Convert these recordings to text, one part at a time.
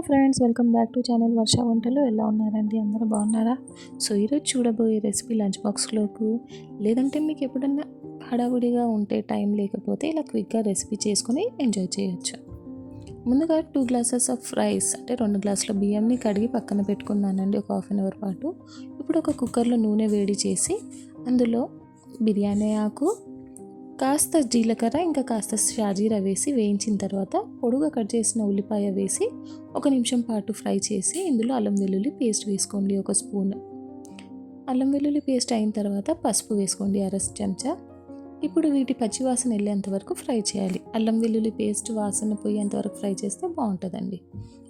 Friends welcome back to channel Varsha వంటలు. ఎలా ఉన్నారండి? అందరూ బాగున్నారా? సో ఈరోజు చూడబోయే రెసిపీ లంచ్ బాక్స్లోకి. లేదంటే మీకు ఎప్పుడన్నా హడావుడిగా ఉంటే టైం లేకపోతే ఇలా క్విక్గా రెసిపీ చేసుకుని ఎంజాయ్ చేయొచ్చు. ముందుగా టూ గ్లాసెస్ ఆఫ్ రైస్ అంటే రెండు గ్లాసుల బియ్యంని కడిగి పక్కన పెట్టుకున్నానండి ఒక హాఫ్ అన్ అవర్ పాటు. ఇప్పుడు ఒక కుక్కర్లో నూనె వేడి చేసి అందులో బిర్యానీ ఆకు కాస్త జీలకర్ర ఇంకా కాస్త షాజీరా వేసి వేయించిన తర్వాత పొడుగా కట్ చేసిన ఉల్లిపాయ వేసి ఒక నిమిషం పాటు ఫ్రై చేసి ఇందులో అల్లం వెల్లుల్లి పేస్ట్ వేసుకోండి ఒక స్పూన్. అల్లం వెల్లుల్లి పేస్ట్ అయిన తర్వాత పసుపు వేసుకోండి అర చెంచా. ఇప్పుడు వీటి పచ్చి వాసన వెళ్ళేంత వరకు ఫ్రై చేయాలి. అల్లం వెల్లుల్లి పేస్ట్ వాసన పోయేంత వరకు ఫ్రై చేస్తే బాగుంటుందండి.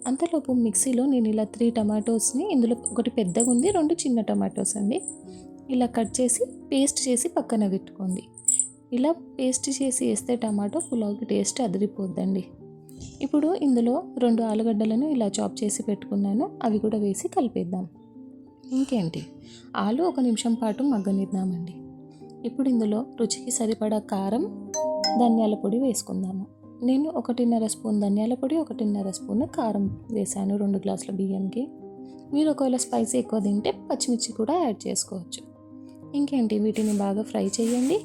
అంతలోపు మిక్సీలో నేను ఇలా త్రీ టమాటోస్ని ఇందులో ఒకటి పెద్దగా ఉంది రెండు చిన్న టమాటోస్ అండి. ఇలా కట్ చేసి పేస్ట్ చేసి పక్కన పెట్టుకోండి. ఇలా పేస్ట్ చేసి వేస్తే టమాటో పులావ్కి టేస్ట్ అదిరిపోద్దండి. ఇప్పుడు ఇందులో రెండు ఆలుగడ్డలను ఇలా చాప్ చేసి పెట్టుకున్నాను. అవి కూడా వేసి కలిపేద్దాం. ఇంకేంటి? ఆలు ఒక నిమిషం పాటు మగ్గనిద్దామండి. ఇప్పుడు ఇందులో రుచికి సరిపడా కారం ధనియాల పొడి వేసుకుందాము. నేను ఒకటిన్నర స్పూన్ ధనియాల పొడి ఒకటిన్నర స్పూన్ కారం వేసాను రెండు గ్లాసుల బియ్యంకి. మీరు ఒకవేళ స్పైసీ ఎక్కువ తింటే పచ్చిమిర్చి కూడా యాడ్ చేసుకోవచ్చు. ఇంకేంటి? వీటిని బాగా ఫ్రై చేయండి.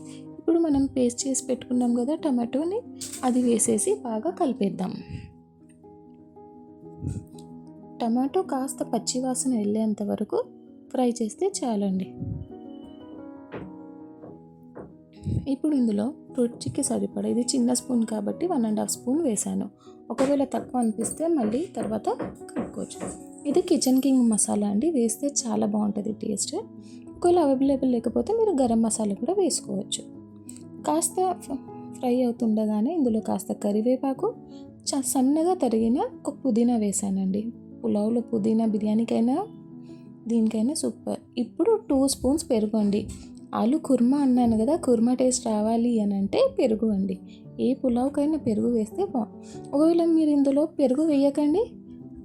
మనం పేస్ట్ చేసి పెట్టుకున్నాం కదా టమాటోని అది వేసేసి బాగా కలిపేద్దాం. టమాటో కాస్త పచ్చి వాసన వెళ్ళేంత వరకు ఫ్రై చేస్తే చాలండి. ఇప్పుడు ఇందులో రుచికి సరిపడా ఇది చిన్న స్పూన్ కాబట్టి వన్ అండ్ హాఫ్ స్పూన్ వేసాను ఒకవేళ తక్కువ అనిపిస్తే మళ్ళీ తర్వాత కలుపుకోవచ్చు. ఇది కిచెన్ కింగ్ మసాలా అండి వేస్తే చాలా బాగుంటుంది టేస్ట్. ఒకవేళ అవైలబుల్ లేకపోతే మీరు గరం మసాలా కూడా వేసుకోవచ్చు. కాస్త ఫ్రై అవుతుండగానే ఇందులో కాస్త కరివేపాకు సన్నగా తరిగిన ఒక పుదీనా వేసానండి. పులావ్లో పుదీనా బిర్యానీకైనా దీనికైనా సూపర్. ఇప్పుడు టూ స్పూన్స్ పెరుగు అండి. ఆలు కుర్మా అన్నాను కదా కుర్మా టేస్ట్ రావాలి అని అంటే పెరుగు అండి. ఏ పులావ్కైనా పెరుగు వేస్తే బా ఒకవేళ మీరు ఇందులో పెరుగు వేయకండి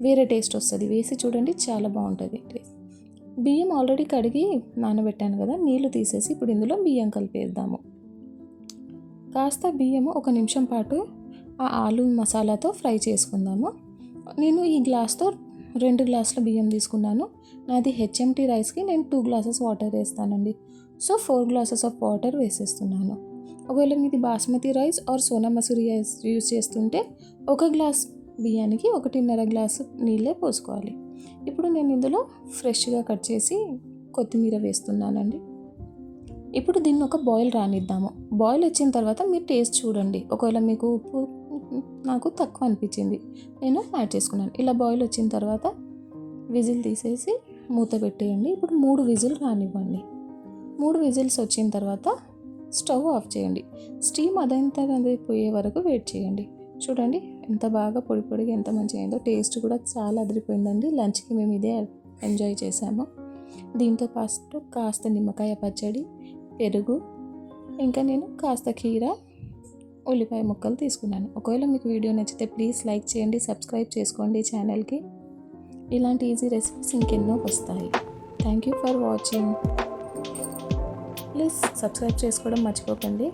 వేరే టేస్ట్ వస్తుంది. వేసి చూడండి చాలా బాగుంటుంది. టేస్ట్ బియ్యం ఆల్రెడీ కడిగి నానబెట్టాను కదా నీళ్ళు తీసేసి ఇప్పుడు ఇందులో బియ్యం కలిపేద్దాము. కాస్త బియ్యము ఒక నిమిషం పాటు ఆ ఆలు మసాలాతో ఫ్రై చేసుకుందాము. నేను ఈ గ్లాస్తో రెండు గ్లాసుల బియ్యం తీసుకున్నాను. నాది హెచ్ఎంటీ రైస్కి నేను టూ గ్లాసెస్ వాటర్ వేస్తానండి. So four glasses of water వేసేస్తున్నాను. ఒకవేళ మీది basmati rice or Sona Masuri rice use చేస్తుంటే ఒక గ్లాస్ బియ్యానికి ఒకటిన్నర గ్లాసు నీళ్ళే పోసుకోవాలి. ఇప్పుడు నేను ఇందులో ఫ్రెష్గా కట్ చేసి కొత్తిమీర వేస్తున్నానండి. ఇప్పుడు దీన్ని ఒక బాయిల్ రానిద్దాము. బాయిల్ వచ్చిన తర్వాత మీరు టేస్ట్ చూడండి. ఒకవేళ మీకు ఉప్పు నాకు తక్కువ అనిపించింది నేను యాడ్ చేసుకున్నాను. ఇలా బాయిల్ వచ్చిన తర్వాత విజిల్ తీసేసి మూత పెట్టేయండి. ఇప్పుడు మూడు విజిల్ రానివ్వండి. మూడు విజిల్స్ వచ్చిన తర్వాత స్టవ్ ఆఫ్ చేయండి. స్టీమ్ అదంతా పోయే వరకు వెయిట్ చేయండి. చూడండి ఎంత బాగా పొడి పొడిగా ఎంత మంచిగా అయిందో. టేస్ట్ కూడా చాలా అదిరిపోయిందండి. లంచ్కి మేము ఇదే ఎంజాయ్ చేసాము దీంతో పాటు కాస్త నిమ్మకాయ పచ్చడి పెరుగు ఇంకా నేను కాస్త కీర ఉల్లిపాయ ముక్కలు తీసుకున్నాను. ఒకవేళ మీకు వీడియో నచ్చితే ప్లీజ్ లైక్ చేయండి సబ్స్క్రైబ్ చేసుకోండి ఛానల్కి. ఇలాంటి ఈజీ రెసిపీస్ ఇంకెన్నో వస్తాయి. Thank you for watching please subscribe చేసుకోవడం మర్చిపోకండి.